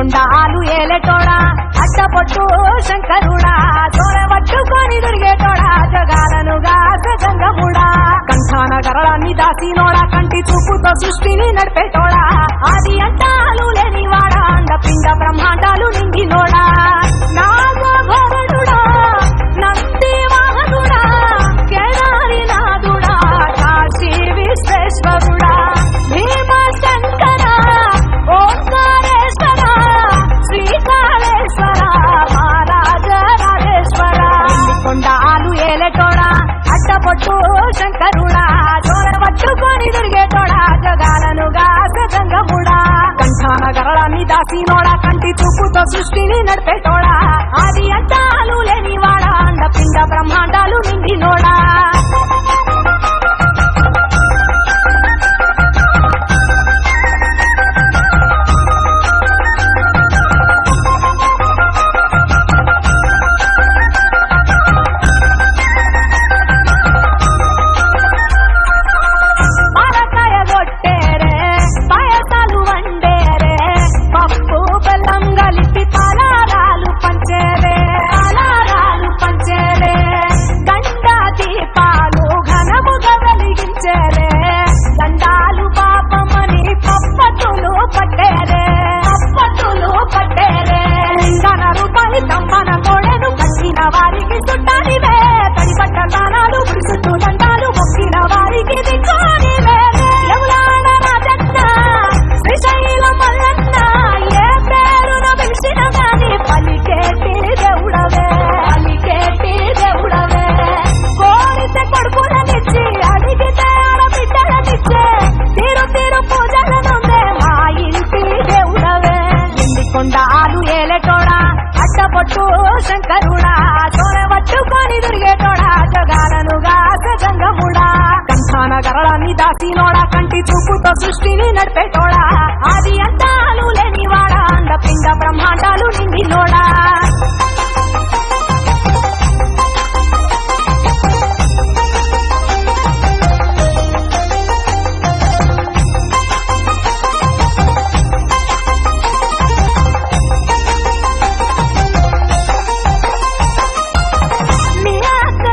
కొండాలు ఏలేటోడా? అడ్డపొట్టు శంకరుడా? తోడబట్టుకొని దొరికేటోడా జగాలను గంగముడా కంఠాన గరళాన్ని దాసినోడా? కంటి చూపుతో సృష్టిని నడిపేటోడా? ఆది అంటాలు ఆది తుప్పుతో చూపుతో సృష్టిని నడిపేటోడా? ఆది అంటాలు లేనివాడా? అండ పిండ బ్రహ్మాండాలు నిండినోడా? చుట్టానివే తడి పట్ట దానాలు దండాలు మొక్కిన వారికి దిక్కోనివే. యములాడ రాజన్న శ్రీశైల మల్లన్న ఏ పేరున పిలిచిన గాని పలికేటి దేవుడవే పలికేటి దేవుడవే. కోరితే కొడుకులనిచ్చి అడిగితే ఆడబిడ్డలనిచ్చే తీరు తీరు పూజలనుందే మా ఇంటి దేవుడవే. అడ్డపొట్టు శంకరుడా పట్టుకొని దొరికేటోడా జగాలనుగా గంగముడా కంఠాన గరళాన్ని దాసినోడా కంటి చూపుతో సృష్టిని నడిపేటోడా అది